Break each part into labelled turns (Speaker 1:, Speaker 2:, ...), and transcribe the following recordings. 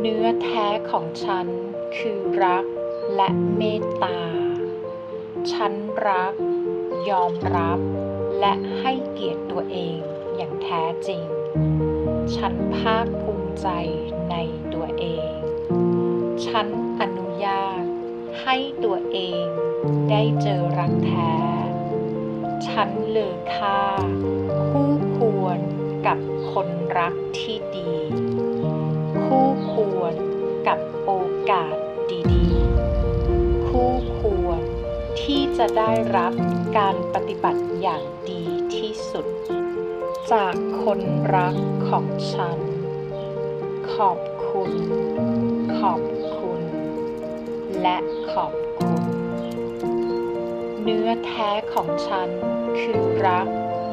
Speaker 1: เนื้อแท้ของฉันคือรักและเมตตา ฉันรัก ยอมรับ และให้เกียรติตัวเองอย่างแท้จริง ฉันภาคภูมิใจในตัวเอง ฉันอนุญาตให้ตัวเองได้เจอรักแท้ ฉันเลือค่า คู่ควรกับคนรักที่ดี ควรกับโอกาสดีๆ คู่ควรที่จะได้รับการปฏิบัติอย่างดีที่สุด จากคนรักของฉัน ขอบคุณ ขอบคุณ และขอบคุณ เนื้อแท้ของฉันคือรัก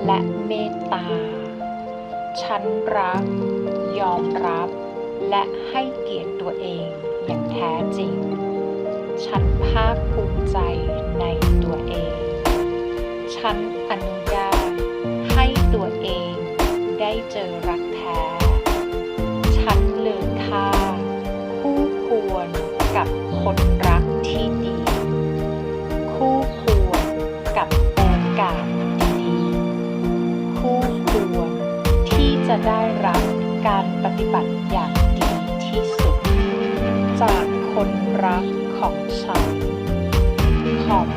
Speaker 1: และเมตตา ฉันรัก ยอมรับ และให้เกียรติตัวเองอย่างแท้จริง ฉันภาคภูมิใจในตัวเอง ฉันอนุญาตให้ตัวเองได้เจอรัก ของฉันขอบ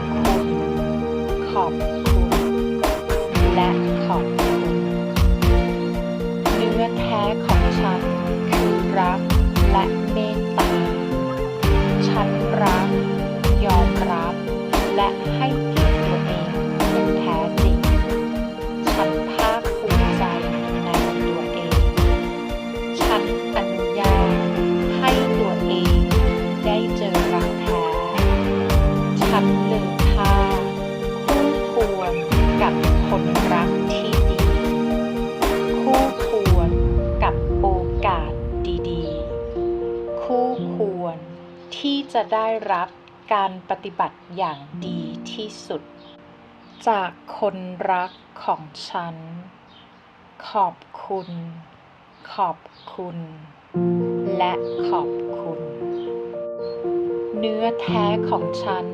Speaker 1: จะได้รับการปฏิบัติอย่างดีที่สุด จากคนรักของฉัน ขอบคุณ ขอบคุณ และขอบคุณ เนื้อแท้ของฉัน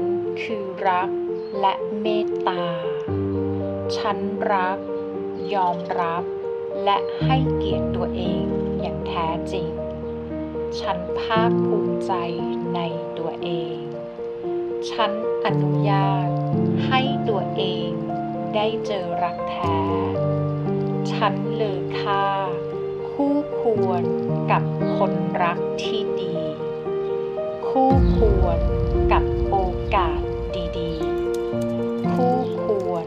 Speaker 1: คือรักและเมตตา ฉันรัก ยอมรับ และให้เกียรติตัวเองอย่างแท้จริง ฉันภาคภูมิใจในตัวเอง ฉันอนุญาตให้ตัวเองได้เจอรักแท้ ฉันเลอค่า คู่ควรกับคนรักที่ดี คู่ควรกับโอกาสดีๆ คู่ควร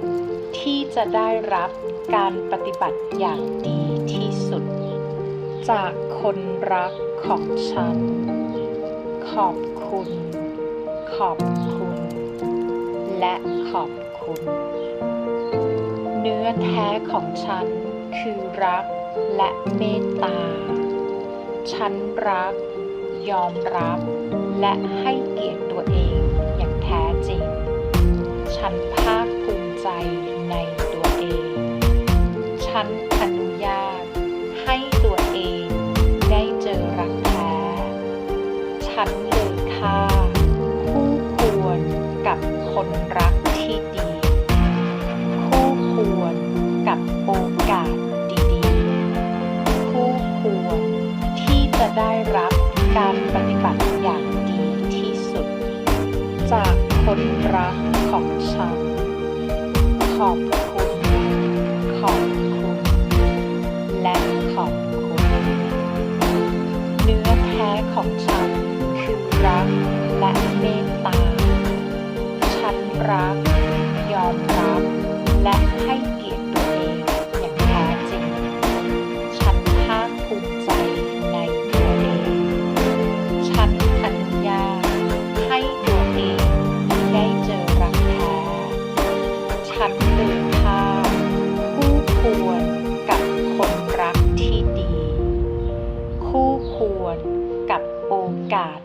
Speaker 1: ที่จะได้รับการปฏิบัติอย่างดีที่สุด จากคนรัก ของฉัน ขอบคุณ ขอบคุณ และขอบคุณ เนื้อแท้ของฉันคือรักและเมตตา ฉันรัก ยอมรับ และให้เกียรติตัวเอง ขอบคุณ ขอบคุณ และขอบคุณ เนื้อแท้ของฉันคือรักและเมตตา ฉันรัก อกาส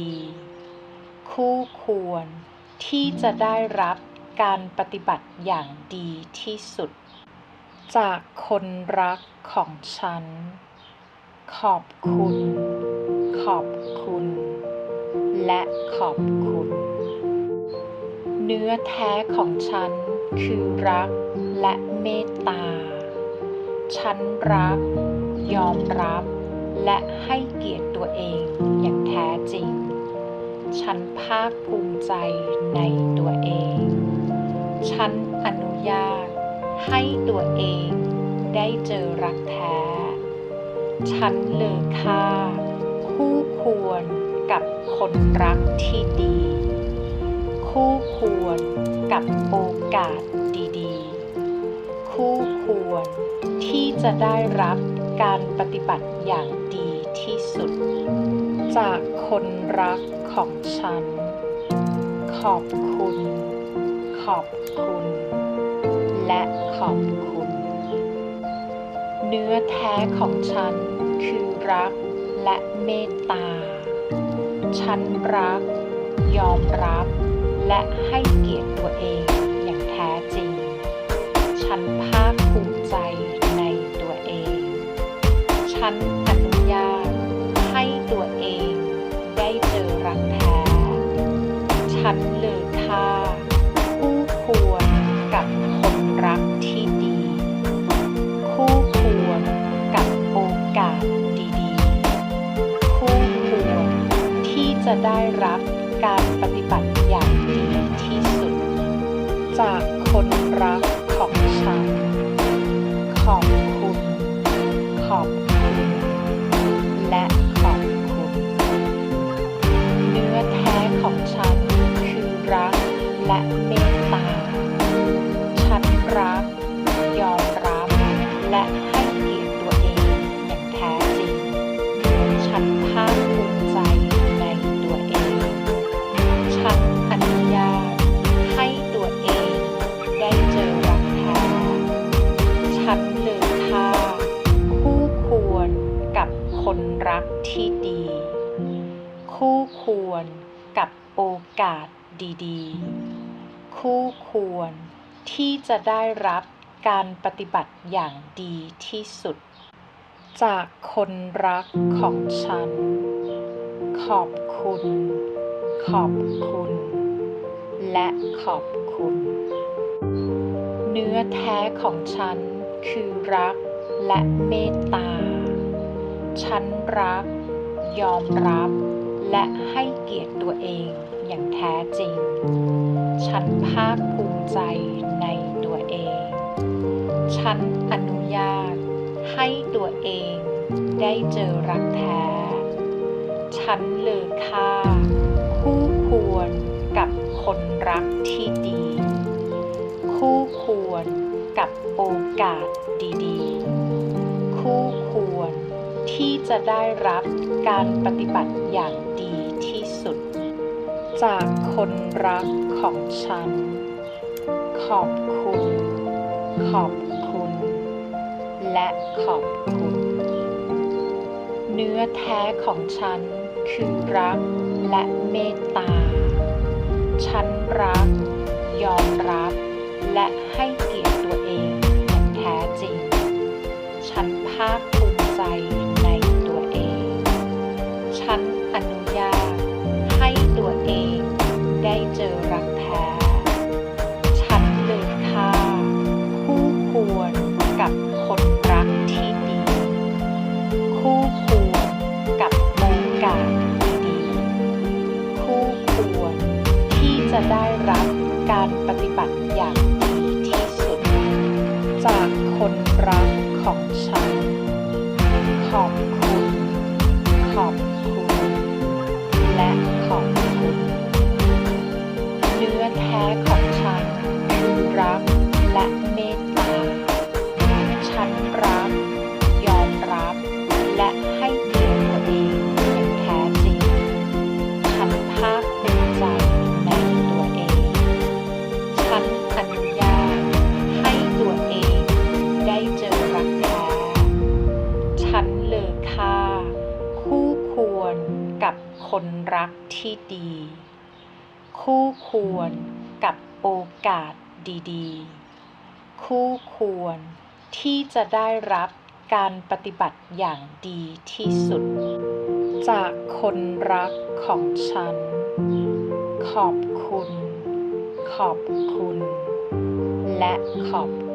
Speaker 1: ดีๆ คู่ควรที่จะได้รับการปฏิบัติอย่างดีที่สุด จากคนรักของฉัน ขอบคุณ ขอบคุณ และขอบคุณ เนื้อแท้ของฉันคือรักและเมตตา ฉันรัก ยอมรับ และให้เกียรติตัวเองอย่างแท้จริง ฉันภาคภูมิใจในตัวเอง ฉันอนุญาตให้ตัวเองได้เจอรักแท้ ฉันเลอค่า คู่ควรกับคนรักที่ดี คู่ควรกับโอกาสดีๆ คู่ควรที่จะได้รับ การปฏิบัติอย่างดีที่สุด จากคนรักของฉัน ขอบคุณ ขอบคุณ และขอบคุณ เนื้อแท้ของฉันคือรักและเมตตา ฉันรัก ยอมรับ และให้เกียรติตัวเอง ฉันอนุญาตให้ตัวเองได้เจอรักแท้ ฉันเลอค่าคู่ควรกับคนรักที่ดี คู่ควรกับโอกาสดีๆ คู่ควรที่จะได้รับการปฏิบัติอย่างดีที่สุด จาก โอกาสดีๆ คู่ควรที่จะได้รับการปฏิบัติอย่างดีที่สุด จากคนรักของฉัน ขอบคุณ ขอบคุณ และขอบคุณ เนื้อแท้ของฉันคือรักและเมตตา ฉันรัก ยอมรับ และให้เกียรติตัวเอง แท้จริง ฉันภาคภูมิใจในตัวเอง ฉันอนุญาตให้ตัวเองได้เจอรักแท้ ฉันเลือค่าคู่ควรกับคนรักที่ดี คู่ควรกับโอกาสดีๆ คู่ควรที่จะได้รับการปฏิบัติอย่างดี จากคนรักของฉัน ขอบคุณ ขอบคุณ และขอบคุณ เนื้อแท้ของฉันคือรักและเมตตา ฉันรัก ยอมรับ และให้เกียรติตัวเองอย่างแท้จริง ฉันภาคภูมิใจ เจอรักแท้ ฉันเลอค่าคู่ควรกับคนรักที่ดี คู่ควรกับโอกาสดีๆคู่ควรที่จะได้รับการปฏิบัติอย่างดีที่สุด จากคนรักของฉันขอบคุณ ที่ดี คู่ควรกับโอกาสดีๆ คู่ควรที่จะได้รับการปฏิบัติอย่างดีที่สุด จากคนรักของฉัน ขอบคุณ ขอบคุณ และขอบ